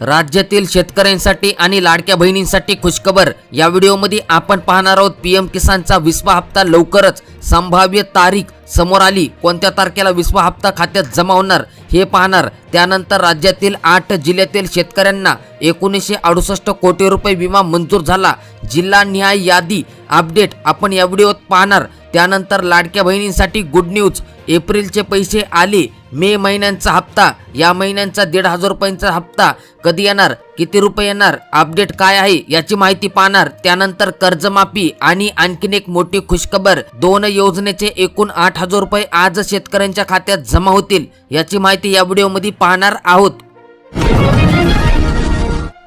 राज्यातील शेतकऱ्यांसाठी आणि लाडक्या बहिणींसाठी खुशखबर. या व्हिडिओमध्ये आपण पाहणार आहोत पीएम किसानचा विसवा हप्ता लवकरच संभाव्य तारीख समोर आली. कोणत्या तारखेला विसवा हप्ता खात्यात जमा होणार हे पाहणार. त्यानंतर राज्यातील आठ जिल्ह्यातील शेतकऱ्यांना एकोणीसशे अडुसष्ट कोटी रुपये विमा मंजूर झाला. जिल्हा न्याय यादी अपडेट आपण या व्हिडिओत पाहणार. त्यानंतर लाडक्या बहिणींसाठी गुड न्यूज एप्रिलचे पैसे आले मे महिन्यांचा हप्ता. या महिन्यांचा दीड हजार रुपयांचा हप्ता. कधी येणार किती रुपये येणार अपडेट काय आहे याची माहिती पाहणार. त्यानंतर कर्जमाफी आणि आणखीन एक मोठी खुशखबर. दोन योजनेचे एकूण आठ हजार रुपये आज शेतकऱ्यांच्या खात्यात जमा होतील याची माहिती या व्हिडिओमध्ये पाहणार आहोत.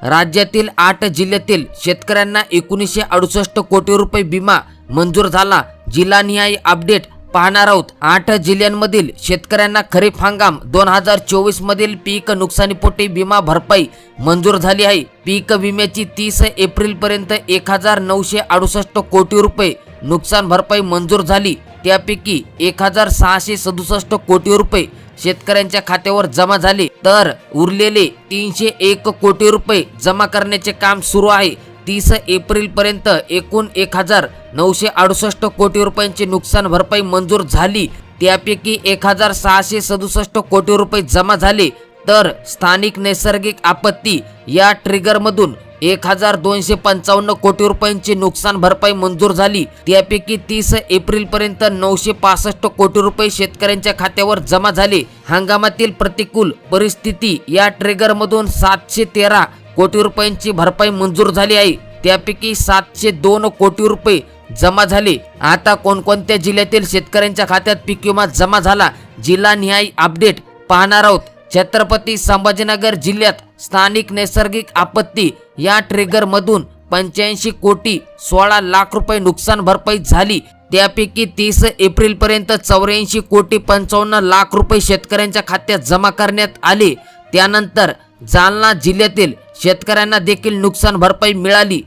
राज्यातील आठ जिल्ह्यातील शेतकऱ्यांना एकोणीसशे अडुसष्ट कोटी रुपये विमा मंजूर झाला. जिल्हानिहाय अपडेट पाहणार आहोत. आठ जिल्ह्यांमधील शेतकऱ्यांना खरीप हंगाम. दोन हजार चोवीस मधील पीक नुकसानीपोटी विमा भरपाई मंजूर झाली आहे. पीक विम्याची तीस एप्रिल पर्यंत एक हजार नऊशे अडुसष्ट कोटी रुपये नुकसान भरपाई मंजूर झाली. त्यापैकी एक हजार सहाशे सदुसष्ट कोटी रुपये शेतकऱ्यांच्या खात्यावर जमा झाले. तर उरलेले तीनशे एक कोटी रुपये जमा करण्याचे काम सुरू आहे. तीस एप्रिल पर्यंत एकूण एक हजार नऊशे अडुसष्ट कोटी रुपयांची नुकसान भरपाई मंजूर झाली. त्यापैकी एक हजार सहाशे सदुसष्ट कोटी रुपये जमा झाले. तर स्थानिक नैसर्गिक आपत्ती या ट्रिगरमधून एक हजार दोनशे पंचावन्न कोटी रुपयांची नुकसान भरपाई मंजूर झाली. त्यापैकी तीस एप्रिल पर्यंत नऊशे पासष्ट कोटी रुपये शेतकऱ्यांच्या खात्यावर जमा झाले. हंगामातील प्रतिकूल परिस्थिती या ट्रिगरमधून सातशे तेरा कोटी रुपयांची भरपाई मंजूर झाली आहे. त्यापैकी सातशे दोन कोटी रुपये जमा झाले. आता कोणकोणत्या जिल्ह्यातील शेतकऱ्यांच्या खात्यात पीक विमा जमा झाला? जिल्हा निहाय अपडेट पाहणार आहोत. छत्रपती संभाजीनगर जिल्ह्यात स्थानिक नैसर्गिक आपत्ती या ट्रिगर मधून पंच्याऐंशी कोटी सोळा लाख रुपये नुकसान भरपाई झाली. त्यापैकी तीस एप्रिल पर्यंत चौऱ्याऐंशी कोटी पंचावन्न लाख रुपये शेतकऱ्यांच्या खात्यात जमा करण्यात आले. त्यानंतर जालना जिल्ह्यातील शेतकऱ्यांना देखील नुकसान भरपाई मिळाली.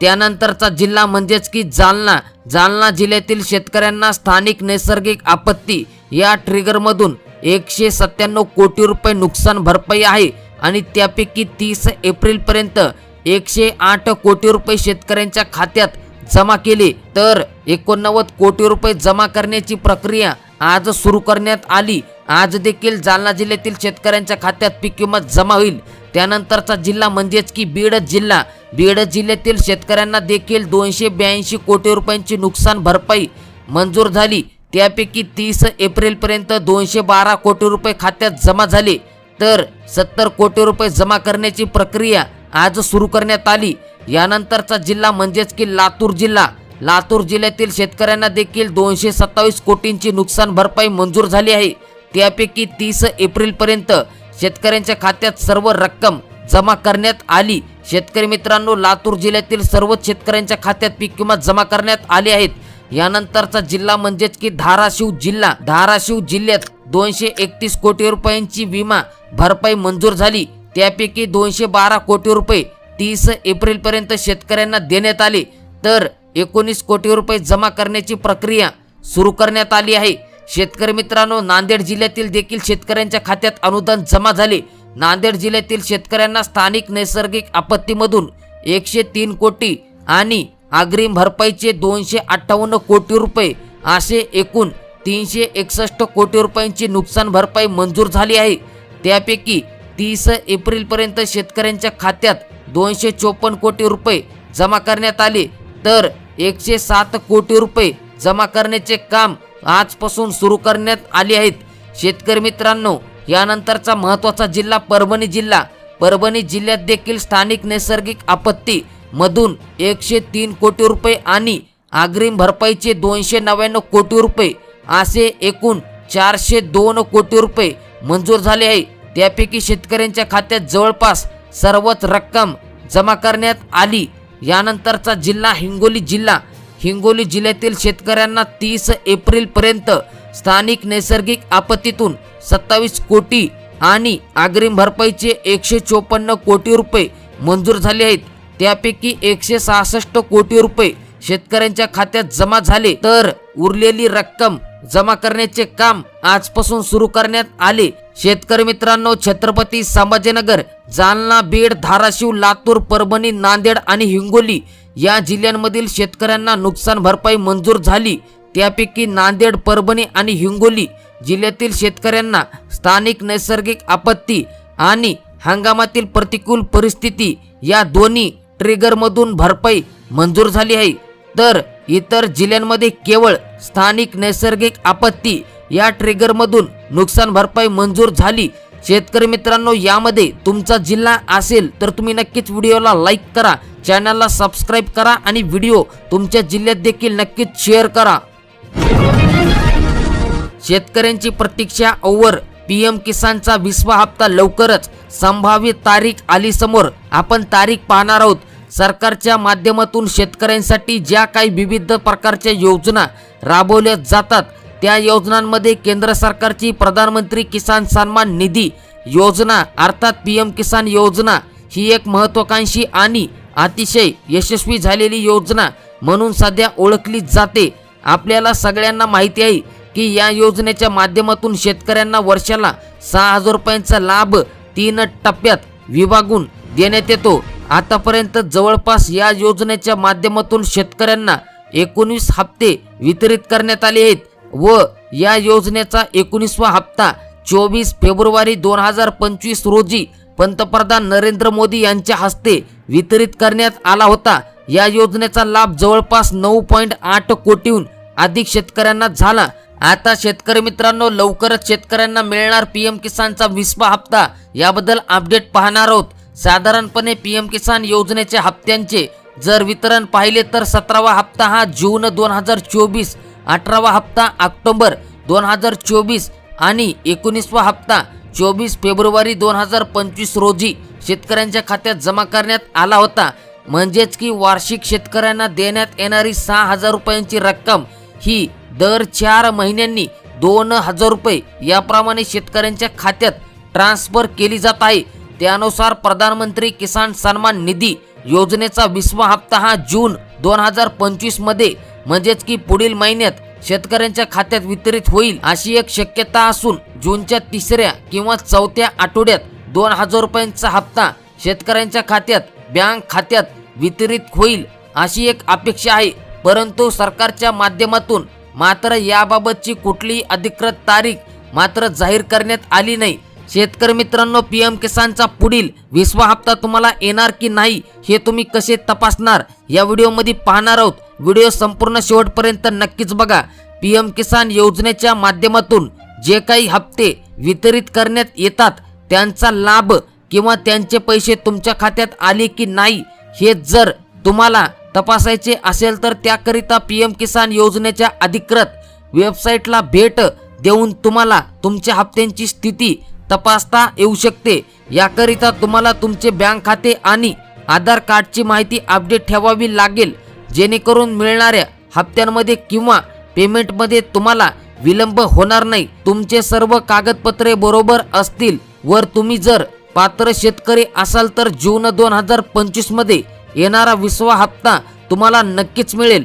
त्यानंतरचा जिल्हा म्हणजेच की जालना. जालना जिल्ह्यातील शेतकऱ्यांना स्थानिक नैसर्गिक आपत्ती या ट्रिगरमधून एकशे सत्त्याण्णव कोटी रुपये नुकसान भरपाई आहे आणि त्यापैकी तीस एप्रिलपर्यंत एकशे आठ कोटी रुपये शेतकऱ्यांच्या खात्यात जमा केले. तर एकोणनव्वद कोटी रुपये जमा करण्याची प्रक्रिया आज सुरू करण्यात आली. आज देखील जालना जिल्ह्यातील शेतकऱ्यांच्या खात्यात पीक किंमत जमा होईल. त्यानंतरचा जिल्हा म्हणजेच की बीड जिल्हा. बीड जिल्ह्यातील शेतकऱ्यांना देखील दोनशे ब्याऐंशी कोटी रुपयांची नुकसान भरपाई मंजूर झाली. त्यापैकी तीस एप्रिलपर्यंत दोनशे बारा कोटी रुपये खात्यात जमा झाले. तर सत्तर कोटी रुपये जमा करण्याची प्रक्रिया आज सुरू करण्यात आली. यानंतरचा जिल्हा म्हणजेच की लातूर जिल्हा. लातूर जिल्ह्यातील शेतकऱ्यांना देखील दोनशे सत्तावीस कोटींची नुकसान भरपाई मंजूर झाली आहे. त्यापैकी तीस एप्रिलपर्यंत शेतकऱ्यांच्या खात्यात सर्व रक्कम जमा करण्यात आली. शेतकरी मित्रांनो लातूर जिल्ह्यातील सर्वच शेतकऱ्यांच्या खात्यात पीक विमा जमा करण्यात आले आहेत. यानंतरचा जिल्हा म्हणजेच की धाराशिव जिल्हा. धाराशिव जिल्ह्यात दोनशे एकतीस कोटी रुपयांची विमा भरपाई मंजूर झाली. त्यापैकी दोनशे बारा कोटी रुपये तीस एप्रिल पर्यंत शेतकऱ्यांना देण्यात आले. तर एकोणीस कोटी रुपये जमा करण्याची प्रक्रिया सुरू करण्यात आली आहे. शेतकरी मित्रांनो नांदेड जिल्ह्यातील देखील शेतकऱ्यांच्या खात्यात अनुदान जमा झाले. नांदेड जिल्ह्यातील शेतकऱ्यांना स्थानिक नैसर्गिक आपत्तीमधून एकशे तीन कोटी आणि अग्रिम भरपाईचे दोनशे अठ्ठावन्न कोटी रुपये असे एकूण तीनशे एकसष्ट कोटी रुपयांची नुकसान भरपाई मंजूर झाली आहे. त्यापैकी तीस एप्रिलपर्यंत शेतकऱ्यांच्या खात्यात दोनशे चोपन्न कोटी रुपये जमा करण्यात आले. तर एकशे सात कोटी रुपये जमा करण्याचे काम आजपासून सुरू करण्यात आले आहेत. शेतकरी मित्रांनो यानंतरचा महत्त्वाचा जिल्हा परभणी जिल्हा. परभणी जिल्ह्यात देखील स्थानिक नैसर्गिक आपत्ती मधून एकशे तीन कोटी रुपये आणि अग्रिम भरपाईचे दोनशे नव्याण्णव कोटी रुपये असे एकूण चारशे दोन कोटी रुपये मंजूर झाले आहे. त्यापैकी शेतकऱ्यांच्या खात्यात जवळपास सर्वच रक्कम जमा करण्यात आली. यानंतरचा जिल्हा हिंगोली जिल्हा. हिंगोली जिल्ह्यातील शेतकऱ्यांना तीस एप्रिलपर्यंत स्थानिक नैसर्गिक आपत्तीतून सत्तावीस कोटी आणि अग्रिम भरपाईचे एकशे चोपन्न कोटी रुपये मंजूर झाले आहेत. त्यापैकी एकशे सहासष्ट कोटी रुपये शेतकऱ्यांच्या खात्यात जमा झाले. तर उरलेली रक्कम जमा करण्याचे काम आजपासून सुरू करण्यात आले. शेतकरी मित्रांनो छत्रपती संभाजीनगर जालना बीड धाराशिव लातूर परभणी नांदेड आणि हिंगोली या जिल्ह्यांमधील शेतकऱ्यांना नुकसान भरपाई मंजूर झाली. त्यापैकी नांदेड परभणी आणि हिंगोली जिल्ह्यातील शेतकऱ्यांना स्थानिक नैसर्गिक आपत्ती आणि हंगामातील प्रतिकूल परिस्थिती या दोन्ही ट्रिगरमधून भरपाई मंजूर झाली आहे. तर इतर जिल्ह्यांमध्ये केवळ स्थानिक नैसर्गिक आपत्ती या ट्रिगरमधून नुकसान भरपाई मंजूर झाली. शेतकरी मित्रांनो यामध्ये तुमचा जिल्हा असेल तर तुम्ही नक्कीच व्हिडिओला लाईक करा. चॅनलला सबस्क्राईब करा आणि व्हिडिओ तुमच्या जिल्ह्यात देखील नक्कीच शेअर करा. शेतकऱ्यांची प्रतीक्षा ओव्हर पीएम किसानचा विसवा हप्ता लवकरच. संभाव्य तारीख आली समोर. आपण तारीख पाहणार आहोत. सरकारच्या माध्यमातून शेतकऱ्यांसाठी ज्या काही विविध प्रकारच्या योजना राबवल्या जातात त्या योजनांमध्ये केंद्र सरकारची प्रधानमंत्री किसान सन्मान निधी योजना अर्थात पीएम किसान योजना ही एक महत्वाकांक्षी आणि अतिशय यशस्वी झालेली योजना म्हणून सध्या ओळखली जाते. आपल्याला सगळ्यांना माहिती आहे की या योजनेच्या माध्यमातून शेतकऱ्यांना वर्षाला सहा हजार रुपयांचा लाभ तीन टप्प्यात विभागून देण्यात येतो. आतापर्यंत जवळपास या योजनेच्या माध्यमातून शेतकऱ्यांना एकोणीस हप्ते वितरित करण्यात आले आहेत व या योजनेचा एकोणीसवा हप्ता चोवीस फेब्रुवारी दोन हजार पंचवीस रोजी पंतप्रधान नरेंद्र मोदी यांच्या हस्ते वितरित करण्यात आला होता. या योजनेचा लाभ जवळपास नऊ पॉईंट आठ कोटीहून अधिक शेतकऱ्यांना झाला. आता शेतकरी मित्रांनो लवकरच शेतकऱ्यांना मिळणार पीएम किसानचा विसवा हप्ता. याबद्दल अपडेट पाहणार आहोत. साधारणपणे पीएम किसान योजनेच्या हप्त्यांचे जर वितरण पाहिले तर सतरावा हप्ता हा जून दोन हजार चोवीस अठरावा हप्ता ऑक्टोबर दोन हजार चोवीस आणि एकोणीसवा हप्ता चोवीस फेब्रुवारी दोन हजार पंचवीस रोजी शेतकऱ्यांच्या खात्यात जमा करण्यात आला होता. म्हणजेच की वार्षिक शेतकऱ्यांना देण्यात येणारी सहा हजार रुपयांची रक्कम ही दर चार महिन्यांनी दोन हजार रुपये याप्रमाणे शेतकऱ्यांच्या खात्यात ट्रान्सफर केली जात आहे. त्यानुसार प्रधानमंत्री किसान सन्मान निधी योजनेचा विसवा हप्ता हा जून दोन हजार पंचवीसमध्ये म्हणजेच की पुढील महिन्यात शेतकऱ्यांच्या खात्यात वितरित होईल अशी एक शक्यता असून जूनच्या तिसऱ्या किंवा चौथ्या आठवड्यात दोन हजार रुपयांचा हप्ता शेतकऱ्यांच्या खात्यात बँक खात्यात वितरित होईल अशी एक अपेक्षा आहे. परंतु सरकारच्या माध्यमातून मात्र याबाबतची कुठलीही अधिकृत तारीख मात्र जाहीर करण्यात आली नाही. शेतकरी मित्रांनो पी एम किसानचा पुढील विसवा हप्ता तुम्हाला येणार की नाही हे तुम्ही कसे तपासणार या व्हिडिओमध्ये पाहणार आहोत. व्हिडिओ संपूर्ण शेवटपर्यंत नक्कीच बघा. पीएम किसान योजनेच्या माध्यमातून जे काही हप्ते वितरित करण्यात येतात त्यांचा लाभ किंवा त्यांचे पैसे तुमच्या खात्यात आले की नाही हे जर तुम्हाला तपासायचे असेल तर त्याकरिता पीएम किसान योजनेच्या अधिकृत वेबसाईटला भेट देऊन तुम्हाला तुमच्या हप्त्यांची स्थिती तपासता येऊ शकते. याकरिता तुम्हाला तुमचे बँक खाते आणि आधार कार्डची माहिती अपडेट ठेवावी लागेल. जेणेकरून मिळणाऱ्या हप्त्यांमध्ये किंवा पेमेंटमध्ये तुम्हाला विलंब होणार नाही. तुमचे सर्व कागदपत्रे बरोबर असतील वर तुम्ही जर पात्र शेतकरी असाल तर जून दोन हजार पंचवीसमध्ये येणारा विसवा हप्ता तुम्हाला नक्कीच मिळेल.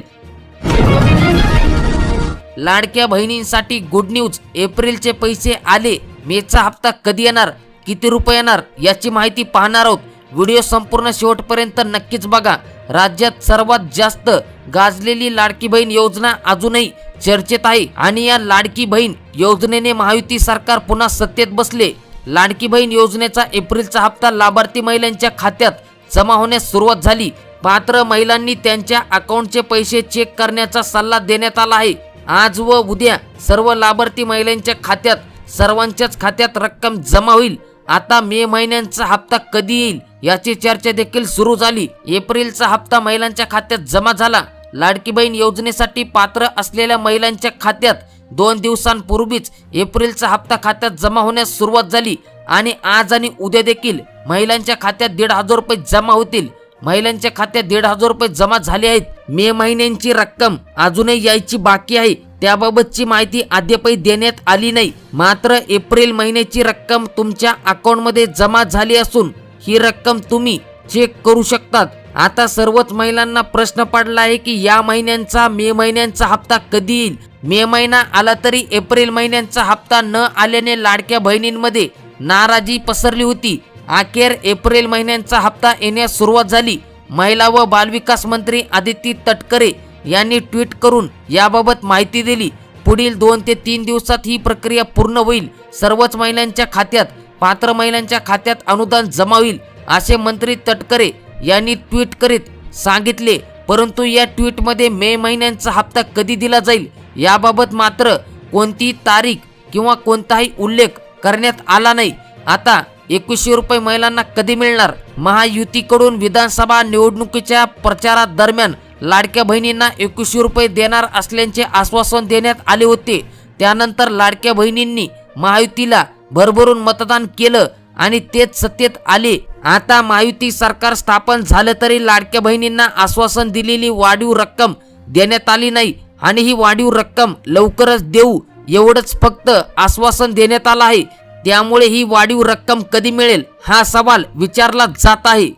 लाडक्या बहिणींसाठी गुड न्यूज एप्रिलचे पैसे आले. मेचा हप्ता कधी येणार? किती रुपये येणार? याची माहिती पाहणार आहोत. व्हिडिओ संपूर्ण शेवटपर्यंत नक्कीच बघा. राज्यात सर्वात जास्त गाजलेली लाडकी बहीण योजना अजूनही चर्चेत आहे आणि या लाडकी बहीण योजनेने महायुती सरकार पुन्हा सत्तेत बसले. लाडकी बहीण योजनेचा एप्रिलचा हप्ता लाभार्थी महिलांच्या खात्यात जमा होण्यास सुरुवात झाली. पात्र महिलांनी त्यांच्या अकाउंटचे पैसे चेक करण्याचा सल्ला देण्यात आला आहे. आज व उद्या सर्व लाभार्थी महिलांच्या खात्यात सर्वांच्याच खात्यात रक्कम जमा होईल. आता मे महिन्यांचा हप्ता कधी येईल याची चर्चा देखील सुरू झाली. एप्रिलचा हप्ता महिलांच्या खात्यात जमा झाला. लाडकी बहीण योजनेसाठी पात्र असलेल्या महिलांच्या खात्यात दोन दिवसांपूर्वीच एप्रिलचा हप्ता खात्यात जमा होण्यास सुरुवात झाली आणि आज आणि उद्या देखील महिलांच्या खात्यात दीड हजार रुपये जमा होतील. महिलांच्या खात्यात दीड हजार रुपये जमा झाले आहेत. मे महिन्यांची रक्कम अजूनही यायची बाकी आहे. त्याबाबतची माहिती अद्यापही देण्यात आली नाही. मात्र एप्रिल महिन्याची रक्कम तुमच्या अकाउंटमध्ये जमा झाली असून ही रक्कम तुम्ही चेक करू शकतात. आता सर्वच महिलांना प्रश्न पडला आहे की या महिन्यांचा मे महिन्यांचा हप्ता कधी येईल? मे महिना आला तरी एप्रिल महिन्यांचा हप्ता न आल्याने लाडक्या बहिणींमध्ये नाराजी पसरली होती. अखेर एप्रिल महिन्यांचा हप्ता येण्यास सुरुवात झाली. महिला व बालविकास मंत्री आदिती तटकरे यांनी ट्विट करून याबाबत माहिती दिली. पुढील दोन ते तीन दिवसात ही प्रक्रिया पूर्ण होईल. सर्वच महिलांच्या खात्यात पात्र महिलांच्या खात्यात अनुदान जमा होईल असे मंत्री तटकरे यांनी ट्विट करीत सांगितले. परंतु या ट्विटमध्ये मे महिन्यांचा हप्ता कधी दिला जाईल याबाबत मात्र कोणतीही तारीख किंवा कोणताही उल्लेख करण्यात आला नाही. आता एकवीसशे रुपये महिलांना कधी मिळणार? महायुतीकडून विधानसभा निवडणुकीच्या प्रचारादरम्यान लाडक्या बहिणींना एकवीसशे रुपये देणार असल्याचे आश्वासन देण्यात आले होते. त्यानंतर लाडक्या बहिणींनी महायुतीला भरभरून मतदान केलं आणि तेच सत्तेत आले. आता महायुती सरकार स्थापन झालं तरी लाडक्या बहिणींना आश्वासन दिलेली वाढीव रक्कम देण्यात आली नाही आणि ही वाढीव रक्कम लवकरच देऊ एवढंच फक्त आश्वासन देण्यात आलं आहे. त्यामुळे ही वाढीव रक्कम कधी मिळेल हा सवाल विचारला जात आहे.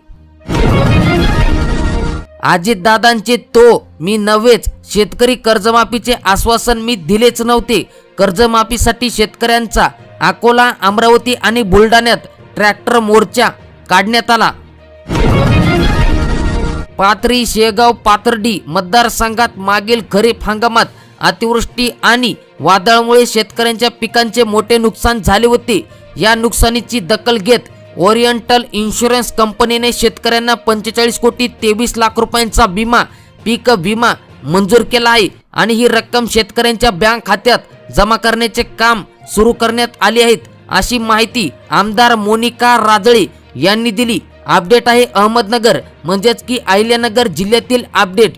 अजितदादांचे तो मी नव्हेच. शेतकरी कर्जमाफीचे आश्वासन मी दिलेच नव्हते. कर्जमाफीसाठी शेतकऱ्यांचा अकोला अमरावती आणि बुलढाण्यात ट्रॅक्टर मोर्चा काढण्यात आला. पाथरी शेगाव पाथर्डी मतदारसंघात मागील खरीप हंगामात अतिवृष्टी आणि वादळामुळे शेतकऱ्यांच्या पिकांचे मोठे नुकसान झाले होते. या नुकसानीची दखल घेत ओरिएंटल इन्शुरन्स कंपनीने शेतकऱ्यांना पंचेचाळीस कोटी तेवीस लाख रुपयांचा विमा पीक विमा मंजूर केला आहे आणि ही रक्कम शेतकऱ्यांच्या बँक खात्यात जमा करण्याचे काम सुरू करण्यात आले आहेत. अशी माहिती आमदार मोनिका राजळे यांनी दिली. अपडेट आहे अहमदनगर म्हणजेच की अहिल्यानगर जिल्ह्यातील अपडेट.